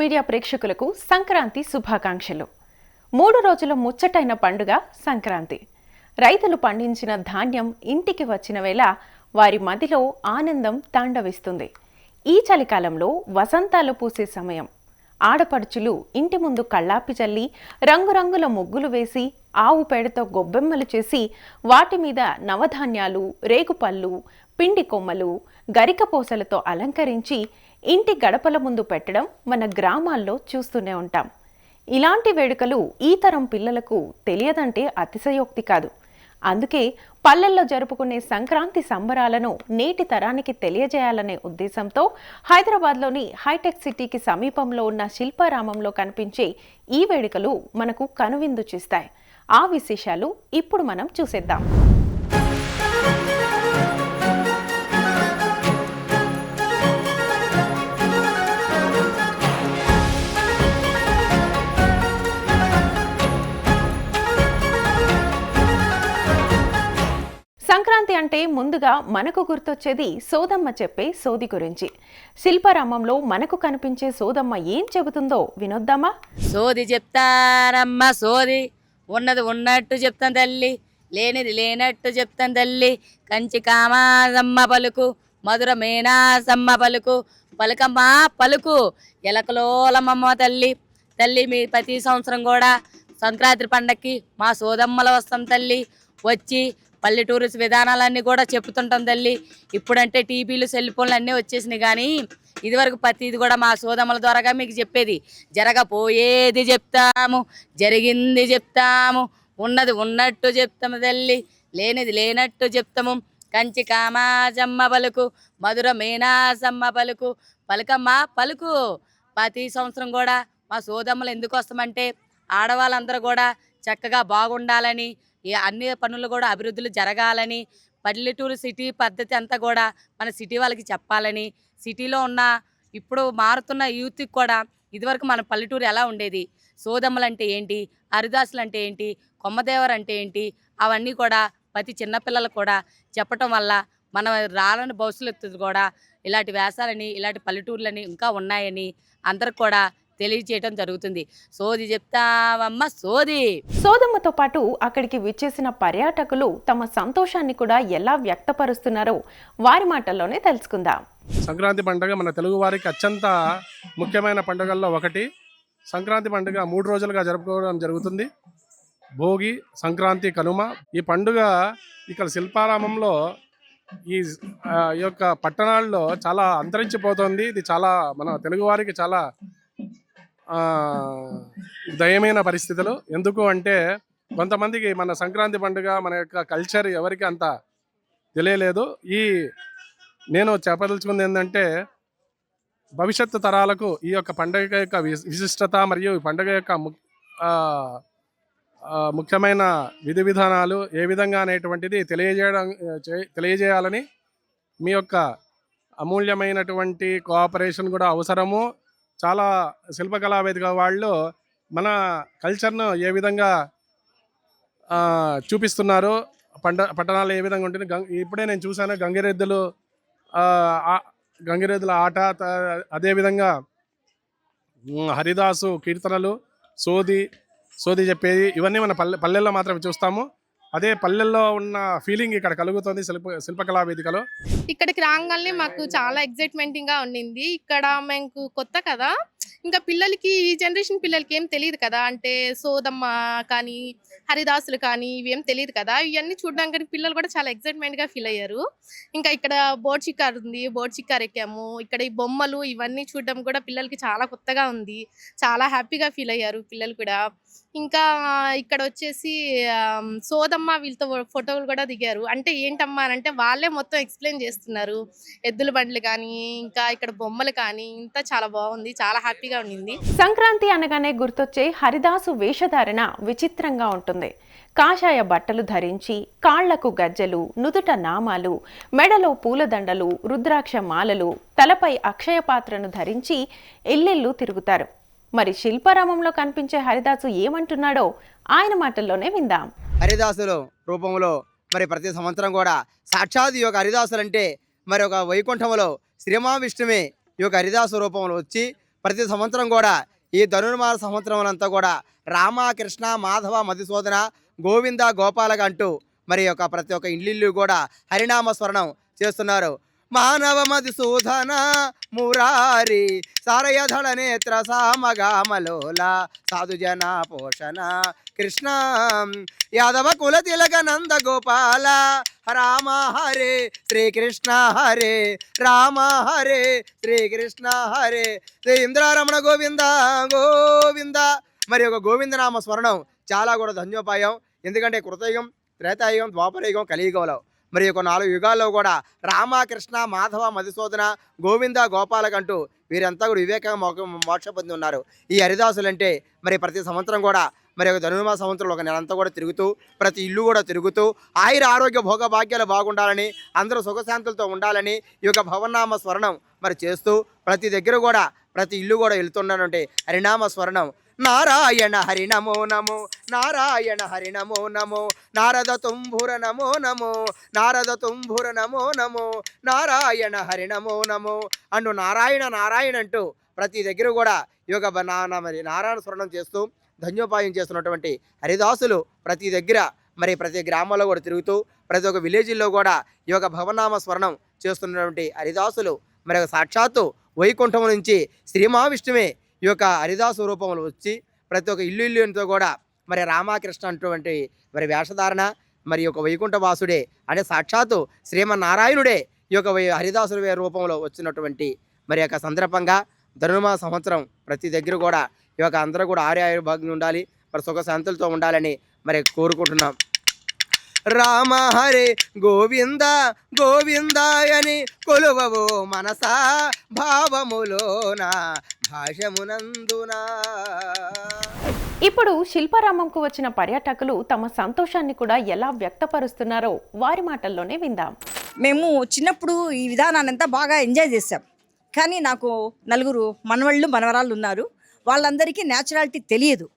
Media ప్రేక్షకులకు సంక్రాంతి శుభాకాంక్షలు. మూడు రోజుల ముచ్చటైన పండుగ సంక్రాంతి. రైతులు పండించిన ధాన్యం ఇంటికి వచ్చిన వేళ వారి మదిలో ఆనందం తాండవిస్తుంది. ఈ చలికాలంలో వసంతాలు పూసే సమయం. ఆడపడుచులు ఇంటి ముందు కళ్ళాపి చల్లి రంగురంగుల ముగ్గులు వేసి ఆవు పేడతో గొబ్బెమ్మలు చేసి వాటి మీద నవధాన్యాలు రేగుపళ్ళు పిండి కొమ్మలు గరిక పూసలతో అలంకరించి ఇంటి గడపల ముందు పెట్టడం మన గ్రామాల్లో చూస్తూనే ఉంటాం. ఇలాంటి వేడుకలు ఈ తరం పిల్లలకు తెలియదంటే అతిశయోక్తి కాదు. అందుకే పల్లెల్లో జరుపుకునే సంక్రాంతి సంబరాలను నేటి తరానికి తెలియజేయాలనే ఉద్దేశంతో హైదరాబాద్లోని హైటెక్ సిటీకి సమీపంలో ఉన్న శిల్పారామంలో కనిపించే ఈ వేడుకలు మనకు కనువిందు చేస్తాయి. ఆ విశేషాలు ఇప్పుడు మనం చూసేద్దాం. సంక్రాంతి అంటే ముందుగా మనకు గుర్తొచ్చేది సోదమ్మ చెప్పే సోది గురించి. శిల్పారామంలో మనకు కనిపించే సోదమ్మ ఏం చెబుతుందో వినొద్దామా? సోది చెప్తారమ్మ సోది. ఉన్నది ఉన్నట్టు చెప్తాను తల్లి. లేనిది లేనట్టు చెప్తాను తల్లి. కంచి కామాదమ్మ పలుకు మధుర మేనాసమ్మ పలుకు పలుకమ్మ పలుకు. ఎలకలోలమమ్మ తల్లి. తల్లి మీ ప్రతి సంవత్సరం కూడా సంక్రాంతి పండక్కి మా సోదమ్మలు వస్తాం తల్లి. వచ్చి పల్లెటూరు విధానాలన్నీ కూడా చెప్తుంటాం తల్లి. ఇప్పుడంటే టీవీలు సెల్ ఫోన్లు అన్నీ వచ్చేసినాయి కానీ ఇదివరకు ప్రతిది కూడా మా సోదమ్మల ద్వారాగా మీకు చెప్పేది. జరగపోయేది చెప్తాము జరిగింది చెప్తాము ఉన్నది ఉన్నట్టు చెప్తాము తల్లి. లేనిది లేనట్టు చెప్తాము. కంచి కామాజమ్మ పలుకు మధుర మీనాసమ్మ పలుకు పలుకమ్మ పలుకు. ప్రతి సంవత్సరం కూడా మా సోదమ్మలు ఎందుకు వస్తామంటే ఆడవాళ్ళందరూ కూడా చక్కగా బాగుండాలని అన్ని పనులు కూడా అభివృద్ధులు జరగాలని పల్లెటూరు సిటీ పద్ధతి అంతా కూడా మన సిటీ వాళ్ళకి చెప్పాలని సిటీలో ఉన్న ఇప్పుడు మారుతున్న యూత్కి కూడా ఇదివరకు మన పల్లెటూరు ఎలా ఉండేది? సోదమ్మలు అంటే ఏంటి? హరిదాసులు అంటే ఏంటి? కొమ్మదేవర్ అంటే ఏంటి? అవన్నీ కూడా ప్రతి చిన్నపిల్లలు కూడా చెప్పటం వల్ల మన రాలని భవిష్యత్తు కూడా ఇలాంటి వేషాలని ఇలాంటి పల్లెటూర్లని ఇంకా ఉన్నాయని అందరికి కూడా తెలియజేయటం జరుగుతుంది. సోది చెప్తావమ్మ సోది. సోదమ్మతో పాటు అక్కడికి విచ్చేసిన పర్యాటకులు తమ సంతోషాన్ని కూడా ఎలా వ్యక్తపరుస్తున్నారో వారి మాటల్లోనే తెలుసుకుందాం. సంక్రాంతి పండుగ మన తెలుగు వారికి అత్యంత ముఖ్యమైన పండుగల్లో ఒకటి. సంక్రాంతి పండుగ మూడు రోజులుగా జరుపుకోవడం జరుగుతుంది. భోగి సంక్రాంతి కనుమ ఈ పండుగ ఇక్కడ శిల్పారామంలో ఈ యొక్క పట్టణాల్లో చాలా అంతరించిపోతుంది. ఇది చాలా మన తెలుగు వారికి చాలా దయమైన పరిస్థితులు. ఎందుకు అంటే కొంతమందికి మన సంక్రాంతి పండుగ మన యొక్క కల్చర్ ఎవరికి అంత తెలియలేదు. ఈ నేను చెప్పదలుచుకుంది ఏంటంటే భవిష్యత్తు తరాలకు ఈ యొక్క పండుగ యొక్క విశిష్టత మరియు ఈ పండుగ యొక్క ముఖ్యమైన విధి విధానాలు ఏ విధంగా అనేటువంటిది తెలియజేయడం చే- తెలియజేయాలని మీ యొక్క అమూల్యమైనటువంటి కోఆపరేషన్ కూడా అవసరము. చాలా శిల్పకళా వేదిక వాళ్ళు మన కల్చర్ను ఏ విధంగా చూపిస్తున్నారు పంట పట్టణాలు ఏ విధంగా ఉంటుంది గం ఇప్పుడే నేను చూశాను గంగిరెద్దులు ఆ, గంగిరెద్దుల ఆట అదేవిధంగా హరిదాసు కీర్తనలు సోది సోది చెప్పేది ఇవన్నీ మన పల్లె పల్లెల్లో మాత్రమే చూస్తాము. అదే పల్లెల్లో ఉన్న ఫీలింగ్ ఇక్కడ కలుగుతుంది శిల్ప శిల్పకళా వేదికలో ఇక్కడికి రాగానే మాకు చాలా ఎగ్జైట్మెంటింగ్గా ఉండింది. ఇక్కడ మేము కొత్త కదా. ఇంకా పిల్లలకి ఈ జనరేషన్ పిల్లలకి ఏం తెలియదు కదా. అంటే సోదమ్మ కానీ హరిదాసులు కానీ ఇవేం తెలియదు కదా. ఇవన్నీ చూడడానికి పిల్లలు కూడా చాలా ఎగ్జైట్మెంట్గా ఫీల్ అయ్యారు. ఇంకా ఇక్కడ బోర్డ్ చిక్కారు ఉంది. బోర్డ్ చిక్కారు ఎక్కాము. ఇక్కడ ఈ బొమ్మలు ఇవన్నీ చూడడం కూడా పిల్లలకి చాలా కొత్తగా ఉంది. చాలా హ్యాపీగా ఫీల్ అయ్యారు పిల్లలు కూడా. ఇంకా ఇక్కడ వచ్చేసి సోదమ్మ వీళ్ళతో ఫోటోలు కూడా దిగారు. అంటే ఏంటమ్మా అని అంటే వాళ్ళే మొత్తం ఎక్స్ప్లెయిన్ చేస్తున్నారు. ఎద్దుల బండ్లు కానీ ఇంకా ఇక్కడ బొమ్మలు కానీ ఇంత చాలా బాగుంది చాలా హ్యాపీగా ఉండింది. సంక్రాంతి అనగానే గుర్తొచ్చే హరిదాసు వేషధారణ విచిత్రంగా ఉంటుంది. కాషాయ బట్టలు ధరించి కాళ్ళకు గజ్జెలు నుదుట నామాలు మెడలో పూలదండలు రుద్రాక్ష మాలలు తలపై అక్షయ పాత్రను ధరించి ఇల్లిల్లు తిరుగుతారు. మరి శిల్పారామంలో కనిపించే హరిదాసు ఏమంటున్నాడో ఆయన మాటల్లోనే విందాం. హరిదాసులు రూపంలో మరి ప్రతి సంవత్సరం కూడా సాక్షాత్ ఈ యొక్క హరిదాసులు అంటే మరి ఒక వైకుంఠంలో శ్రీమహావిష్ణువే ఈ యొక్క హరిదాసు రూపంలో వచ్చి ప్రతి సంవత్సరం కూడా ఈ ధనుర్మాస సంవత్సరం అంతా కూడా రామ కృష్ణ మాధవ మధుసూదన గోవింద గోపాలక అంటూ మరి యొక్క ప్రతి ఒక్క ఇల్లు కూడా హరినామ స్మరణం చేస్తున్నారు. మానవ మధుసూధన మురారి సారయధళ నేత్ర సామగామలోల సాధుజన పోషణ కృష్ణ యాదవ కుల తిలక నంద గోపాల రామ హరే శ్రీకృష్ణ హరే రామ హరే శ్రీకృష్ణ హరే శ్రీ ఇంద్రారమణ గోవింద గోవింద. మరి ఒక గోవిందనామ స్మరణం చాలా కూడా ధన్యోపాయం. ఎందుకంటే కృతయుగం త్రేతాయుగం ద్వాపరయుగం కలియుగంలో మరి ఒక నాలుగు యుగాల్లో కూడా రామకృష్ణ మాధవ మధుసూదన గోవింద గోపాలకంటూ వీరంతా కూడా వివేకంగా మోక్ష మోక్ష పొంది ఉన్నారు. ఈ హరిదాసులు అంటే మరి ప్రతి సంవత్సరం కూడా మరి ఒక ధనుర్మాస సంవత్సరంలో ఒక నెలంతా కూడా తిరుగుతూ ప్రతి ఇల్లు కూడా తిరుగుతూ ఆయుర ఆరోగ్య భోగ భాగ్యాలు బాగుండాలని అందరూ సుఖశాంతులతో ఉండాలని ఈ యొక్క భవనామ స్మరణం మరి చేస్తూ ప్రతి దగ్గర కూడా ప్రతి ఇల్లు కూడా వెళ్తున్నానంటే హరినామ స్మరణం నారాయణ హరి నమో నమో నారాయణ హరి నమో నమో నారద తుంభుర నమో నమో నారద తుంభుర నమో నమో నారాయణ హరి నమో నమో. అండు నారాయణ నారాయణ అంటూ ప్రతి దగ్గర కూడా యోగ బ- నా మరి నారాయణ స్మరణం చేస్తూ ధన్యోపాయం చేస్తున్నటువంటి హరిదాసులు ప్రతి దగ్గర మరి ప్రతి గ్రామంలో కూడా తిరుగుతూ ప్రతి ఒక్క విలేజ్లో కూడా ఈ యొక్క భవనామ స్మరణం చేస్తున్నటువంటి హరిదాసులు మరి ఒక సాక్షాత్తు వైకుంఠం నుంచి శ్రీ మహావిష్ణువే ఈ యొక్క హరిదాసు రూపంలో వచ్చి ప్రతి ఒక్క ఇల్లు ఇల్లుతో కూడా మరి రామకృష్ణ అటువంటి మరి వేషధారణ మరి ఒక యొక్క వైకుంఠ వాసుడే అంటే సాక్షాత్తు శ్రీమన్నారాయణుడే ఈ యొక్క హరిదాసు హరిదాసుల రూపంలో వచ్చినటువంటి మరి యొక్క సందర్భంగా ధనుర్మా సంవత్సరం ప్రతి దగ్గర కూడా ఈ యొక్క అందరూ కూడా ఆర్య భాగ్యం ఉండాలి మరి సుఖశాంతులతో ఉండాలని మరి కోరుకుంటున్నాం. రామ హరే గోవింద గోవిందాయని కొలువవు మనసా భావములోన భాషమునందునా. ఇప్పుడు శిల్పారామంకు వచ్చిన పర్యాటకులు తమ సంతోషాన్ని కూడా ఎలా వ్యక్తపరుస్తున్నారో వారి మాటల్లోనే విందాం. మేము చిన్నప్పుడు ఈ విధానాన్ని అంతా బాగా ఎంజాయ్ చేసాం కానీ నాకు నలుగురు మనవళ్ళు మనవరాళ్ళు ఉన్నారు. వాళ్ళందరికీ న్యాచురాలిటీ తెలియదు.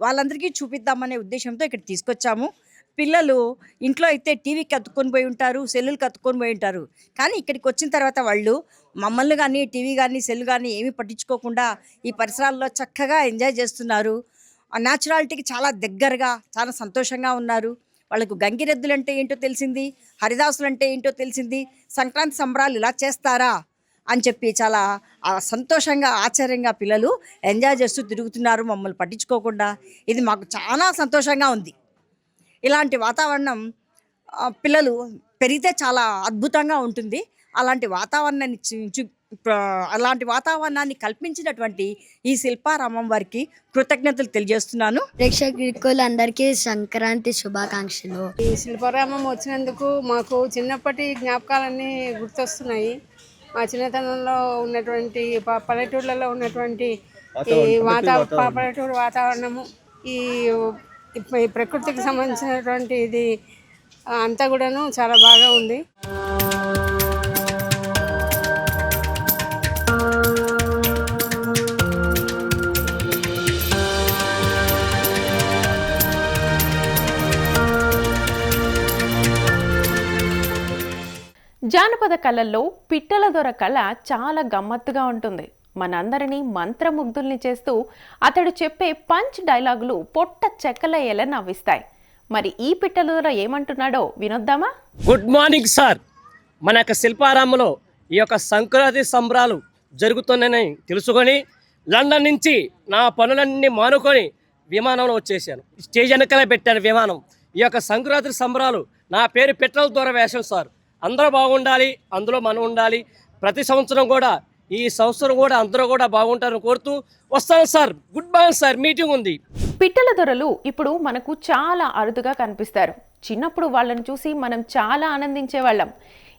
వాళ్ళందరికీ చూపిద్దామనే ఉద్దేశంతో ఇక్కడ తీసుకొచ్చాము. పిల్లలు ఇంట్లో అయితే టీవీకి కత్తుకొని పోయి ఉంటారు సెల్లులు కత్తుకొని పోయి ఉంటారు. కానీ ఇక్కడికి వచ్చిన తర్వాత వాళ్ళు మమ్మల్ని కానీ టీవీ కానీ సెల్ కానీ ఏమీ పట్టించుకోకుండా ఈ పరిసరాల్లో చక్కగా ఎంజాయ్ చేస్తున్నారు. ఆ న్యాచురాలిటీకి చాలా దగ్గరగా చాలా సంతోషంగా ఉన్నారు. వాళ్ళకు గంగిరెద్దులు అంటే ఏంటో తెలిసింది హరిదాసులు అంటే ఏంటో తెలిసింది సంక్రాంతి సంబరాలు ఇలా చేస్తారా అని చెప్పి చాలా సంతోషంగా ఆశ్చర్యంగా పిల్లలు ఎంజాయ్ చేస్తూ తిరుగుతున్నారు మమ్మల్ని పట్టించుకోకుండా. ఇది మాకు చాలా సంతోషంగా ఉంది. ఇలాంటి వాతావరణం పిల్లలు పెరిగితే చాలా అద్భుతంగా ఉంటుంది. అలాంటి వాతావరణాన్ని అలాంటి వాతావరణాన్ని కల్పించినటువంటి ఈ శిల్పారామం వారికి కృతజ్ఞతలు తెలియజేస్తున్నాను. ప్రేక్షకులందరికీ సంక్రాంతి శుభాకాంక్షలు. ఈ శిల్పారామం వచ్చినందుకు మాకు చిన్నప్పటి జ్ఞాపకాలన్నీ గుర్తొస్తున్నాయి. మా చిన్నతనంలో ఉన్నటువంటి ప- పల్లెటూర్లలో ఉన్నటువంటి ఈ వాతా ప- పల్లెటూరు వాతావరణము ఈ ఈ ప్రకృతికి సంబంధించినటువంటి ఇది అంతా కూడాను చాలా బాగా ఉంది. జానపద కళల్లో పిట్టల దొర కళ చాలా గమ్మత్తుగా ఉంటుంది. మనందరినీ మంత్రముగ్ధుల్ని చేస్తూ అతడు చెప్పే పంచ్ డైలాగులు పొట్ట చెక్కలయ్యేలా నవ్విస్తాయి. మరి ఈ పిట్టలు ఏమంటున్నాడో వినొద్దామా? గుడ్ మార్నింగ్ సార్ మన యొక్క శిల్పారామంలో ఈ యొక్క సంక్రాంతి సంబరాలు జరుగుతున్నాయని తెలుసుకొని లండన్ నుంచి నా పనులన్నీ మానుకొని విమానంలో వచ్చేసాను. స్టేజ్ వెనకలే పెట్టాను విమానం. ఈ యొక్క సంక్రాంతి సంబరాలు నా పేరు పెట్రోల ద్వారా వేషం సార్ అందరూ బాగుండాలి అందులో మనం ఉండాలి. ప్రతి సంవత్సరం కూడా ఈ సంవత్సరం కూడా అందరూ కూడా బాగుంటారని కోరుతూ వస్తాను sir. Good morning sir. Meeting ఉంది. పిట్టల దొరలు ఇప్పుడు మనకు చాలా అరుదుగా కనిపిస్తారు. చిన్నప్పుడు వాళ్ళని చూసి మనం చాలా ఆనందించేవాళ్ళం.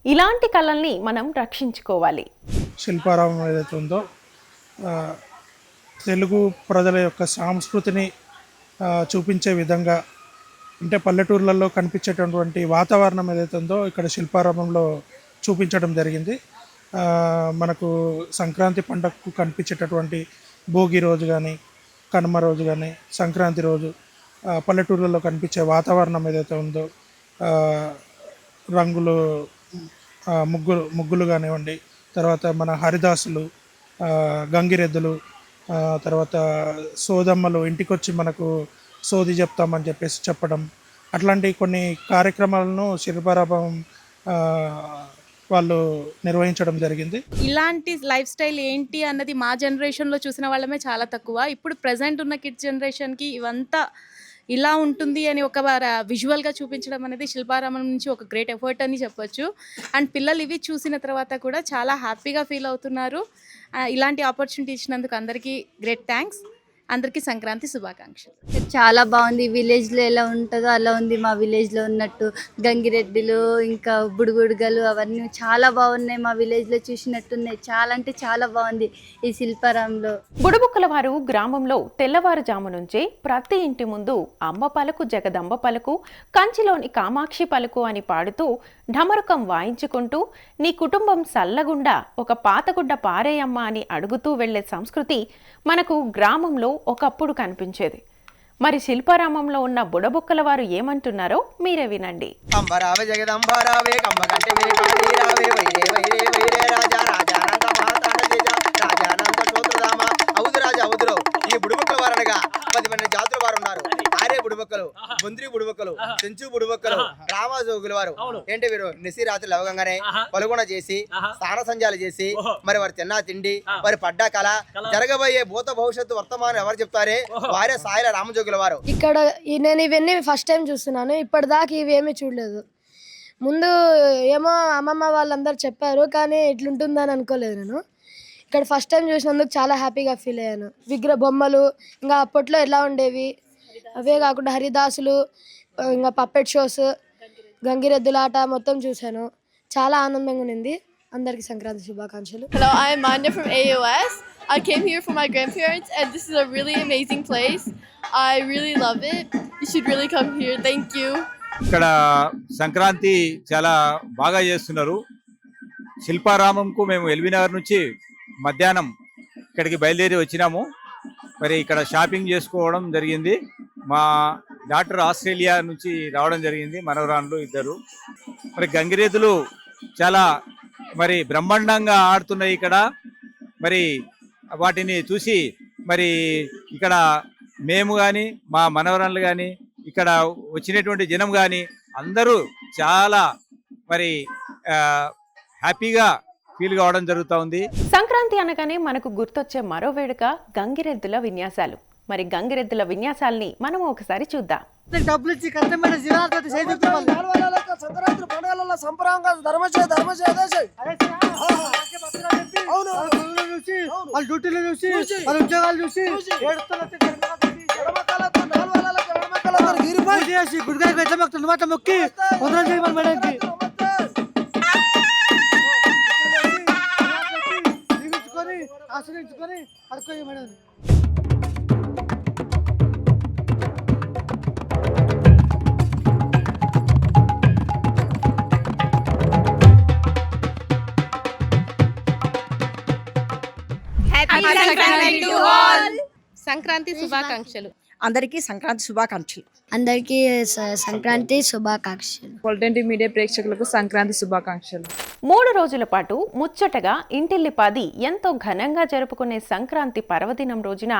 ఇలాంటి కళల్ని మనం రక్షించుకోవాలి. శిల్పారామం ఏదైతే ఉందో తెలుగు ప్రజల యొక్క సంస్కృతిని చూపించే విధంగా అంటే పల్లెటూర్లలో కనిపించేటటువంటి వాతావరణం ఏదైతే ఉందో ఇక్కడ శిల్పారామంలో చూపించడం జరిగింది. మనకు సంక్రాంతి పండగకు కనిపించేటటువంటి భోగి రోజు కానీ కనుమ రోజు కానీ సంక్రాంతి రోజు పల్లెటూర్లలో కనిపించే వాతావరణం ఏదైతే ఉందో రంగులు ముగ్గులు ముగ్గులు కానివ్వండి తర్వాత మన హరిదాసులు గంగిరెద్దులు తర్వాత సోదమ్మలు ఇంటికొచ్చి మనకు సోది చెప్తామని చెప్పేసి చెప్పడం అట్లాంటి కొన్ని కార్యక్రమాలను శిల్పారాభం వాళ్ళు నిర్వహించడం జరిగింది. ఇలాంటి లైఫ్ స్టైల్ ఏంటి అన్నది మా జనరేషన్లో చూసిన వాళ్ళమే చాలా తక్కువ. ఇప్పుడు ప్రజెంట్ ఉన్న కిడ్స్ జనరేషన్కి ఇవంతా ఇలా ఉంటుంది అని ఒక విజువల్గా చూపించడం అనేది శిల్పారామం నుంచి ఒక గ్రేట్ ఎఫర్ట్ అని చెప్పొచ్చు. అండ్ పిల్లలు ఇవి చూసిన తర్వాత కూడా చాలా హ్యాపీగా ఫీల్ అవుతున్నారు. ఇలాంటి ఆపర్చునిటీ ఇచ్చినందుకు అందరికీ గ్రేట్ థ్యాంక్స్. అందరికీ సంక్రాంతి శుభాకాంక్షలు. చాలా బాగుంది. విలేజ్లో ఎలా ఉంటుందో అలా ఉంది. మా విలేజ్లో ఉన్నట్టు గంగిరెద్దులు ఇంకా బుడుగుడుగలు అవన్నీ చాలా బాగున్నాయి. మా విలేజ్లో చూసినట్టున్నాయి. చాలా అంటే చాలా బాగుంది ఈ శిల్పారాంలో. బుడబుక్కల వారు గ్రామంలో తెల్లవారుజాము నుంచే ప్రతి ఇంటి ముందు అమ్మ పలుకు జగదంబ పలుకు కంచిలోని కామాక్షి పలుకు అని పాడుతూ ఢమరుకం వాయించుకుంటూ నీ కుటుంబం సల్లగుండా ఒక పాతగుడ్డ పారేయమ్మ అని అడుగుతూ వెళ్ళే సంస్కృతి మనకు గ్రామంలో ఒకప్పుడు కనిపించేది. మరి శిల్పారామంలో ఉన్న బుడబుక్కల వారు ఏమంటున్నారో మీరే వినండి. అంబరావే రాజా. బుడుబుక్కలు బొంద్రి బుడుబుక్కలు చెంచు బుడుబుక్కలు రామజోగుల వారు. ఏంటి వీరు నిసి రాత్రి లవగంగానే ఆహా. పలుగుణ చేసి. స్నాన సంధ్యాలు చేసి. మరి వారు తిన్నా తిండి. వారి పడ్డా కళ. జరగబోయే భూత భవిష్యత్తు వర్తమానం ఎవరు చెప్తారే. వారే సాయిల రామజోగుల వారు ఇక్కడ ఈ- నేను ఇవన్నీ ఫస్ట్ టైం చూస్తున్నాను ఇప్పటిదాకా ఇవేమీ చూడలేదు ముందు ఏమో అమ్మమ్మ వాళ్ళందరూ చెప్పారు కానీ ఇట్లుంటుందని అనుకోలేదు నేను ఇక్కడ ఫస్ట్ టైం చూసినందుకు చాలా హ్యాపీగా ఫీల్ అయ్యాను విగ్రహ బొమ్మలు ఇంకా అప్పట్లో ఎలా ఉండేవి అవే కాకుండా హరిదాసులు ఇంకా పప్పెట్ షోస్ గంగిరెద్దులాట మొత్తం చూశాను చాలా ఆనందంగా ఉన్నింది అందరికీ సంక్రాంతి శుభాకాంక్షలు Hello, I'm Manya from AOS. I came here for my grandparents, and this is a really amazing place. I really love it. You should really come here. Thank you. ఇక్కడ సంక్రాంతి చాలా బాగా చేస్తున్నారు శిల్పారామంకు మేము ఎల్బీనగర్ నుంచి మధ్యాహ్నం ఇక్కడికి బయలుదేరి వచ్చినాము మరి ఇక్కడ షాపింగ్ చేసుకోవడం జరిగింది మా డాక్టర్ ఆస్ట్రేలియా నుంచి రావడం జరిగింది. మనవరాన్లు ఇద్దరు. మరి గంగిరేతులు చాలా మరి బ్రహ్మాండంగా ఆడుతున్నాయి ఇక్కడ. మరి వాటిని చూసి మరి ఇక్కడ మేము కానీ మా మనవరాన్లు కానీ ఇక్కడ వచ్చినటువంటి జనం కానీ అందరూ చాలా మరి హ్యాపీగా ఫీల్ కావడం జరుగుతూ ఉంది. సంక్రాంతి అనగానే మనకు గుర్తొచ్చే మరో వేడుక గంగిరెద్దుల విన్యాసాలు. మరి గంగిరెద్దుల విన్యాసాల్ని మనం ఒకసారి చూద్దాం. డబ్బులు ఇచ్చి కష్టమైన జీవనాలు సంక్రాంతి పండుగలలో సంపరంగా ధర్మ చేయ ధర్మ చేయ అవును. వాళ్ళ డ్యూటీలు చూసి వాళ్ళ ఉద్యోగాలు చూసి చేసి. గుడికాయ పెద్ద మొక్కుతుంది మాట మొక్కి వందలు చేయమని మేడానికి దీవించుకొని ఆశ్రయించుకొని అడుకోయి మేడం సంక్రాంతి శుభాకాంక్షలు అందరికీ సంక్రాంతి శుభాకాంక్షలు అందరికీ సంక్రాంతి శుభాకాంక్షలు పొలిటెంటి మీడియా ప్రేక్షకులకు సంక్రాంతి శుభాకాంక్షలు మూడు రోజుల పాటు ముచ్చటగా ఇంటిల్లిపాది ఎంతో ఘనంగా జరుపుకునే సంక్రాంతి పర్వదినం రోజున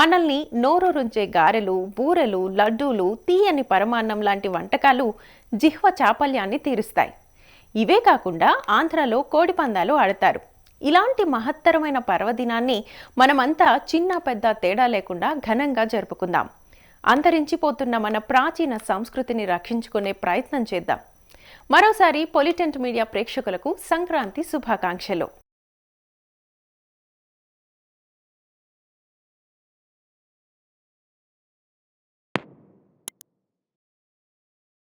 మనల్ని నోరూరుంచే గారెలు బూరెలు లడ్డూలు తీయని పరమాన్నం లాంటి వంటకాలు జిహ్వ చాపల్యాన్ని తీరుస్తాయి. ఇవే కాకుండా ఆంధ్రలో కోడిపందాలు ఆడతారు. ఇలాంటి మహత్తరమైన పర్వదినాన్ని మనమంతా చిన్న పెద్ద తేడా లేకుండా ఘనంగా జరుపుకుందాం. అంతరించిపోతున్న మన ప్రాచీన సంస్కృతిని రక్షించుకునే ప్రయత్నం చేద్దాం. మరోసారి పొలిటెంట్ మీడియా ప్రేక్షకులకు సంక్రాంతి శుభాకాంక్షలు.